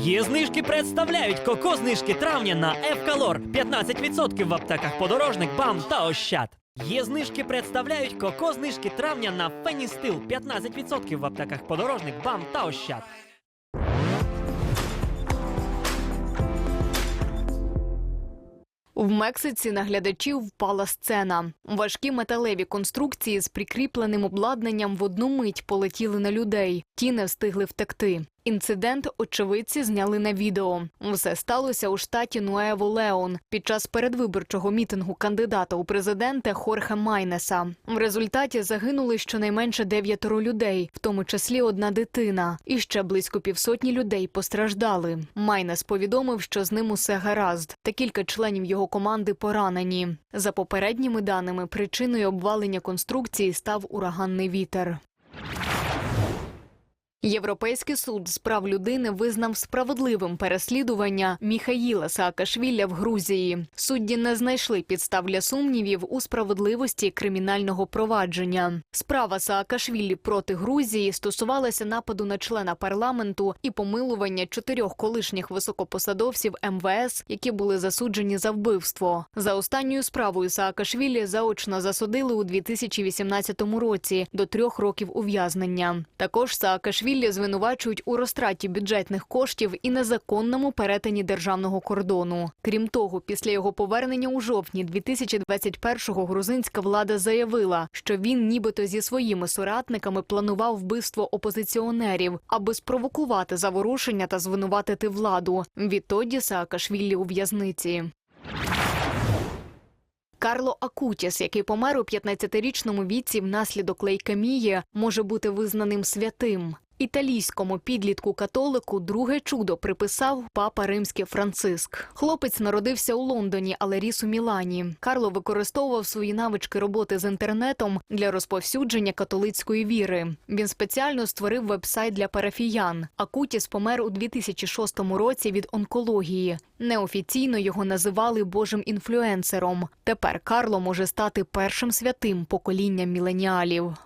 Є знижки представляють коко знижки травня на Евкалор 15% в аптеках подорожник, бам та ощад. Є знижки представляють коко знижки травня на Феністил 15% в аптеках подорожник, бам та ощад. В Мексиці на глядачів впала сцена. Важкі металеві конструкції з прикріпленим обладнанням в одну мить полетіли на людей. Ті не встигли втекти. Інцидент очевидці зняли на відео. Все сталося у штаті Нуево Леон під час передвиборчого мітингу кандидата у президенти Хорхе Майнеса. В результаті загинули щонайменше дев'ятеро людей, в тому числі одна дитина, і ще близько півсотні людей постраждали. Майнес повідомив, що з ним усе гаразд, та кілька членів його команди поранені. За попередніми даними, причиною обвалення конструкції став ураганний вітер. Європейський суд з прав людини визнав справедливим переслідування Міхаїла Саакашвіля в Грузії. Судді не знайшли підстав для сумнівів у справедливості кримінального провадження. Справа Саакашвілі проти Грузії стосувалася нападу на члена парламенту і помилування чотирьох колишніх високопосадовців МВС, які були засуджені за вбивство. За останньою справою Саакашвілі заочно засудили у 2018 році до трьох років ув'язнення. Також Саакашвілі звинувачують у розтраті бюджетних коштів і незаконному перетині державного кордону. Крім того, після його повернення у жовтні 2021-го грузинська влада заявила, що він нібито зі своїми соратниками планував вбивство опозиціонерів, аби спровокувати заворушення та звинуватити владу. Відтоді Саакашвілі у в'язниці. Карло Акутіс, який помер у 15-річному віці внаслідок лейкемії, може бути визнаним святим. Італійському підлітку католику друге чудо приписав папа римський Франциск. Хлопець народився у Лондоні, але ріс у Мілані. Карло використовував свої навички роботи з інтернетом для розповсюдження католицької віри. Він спеціально створив вебсайт для парафіян. Акутіс помер у 2006 році від онкології. Неофіційно його називали божим інфлюенсером. Тепер Карло може стати першим святим поколінням міленіалів.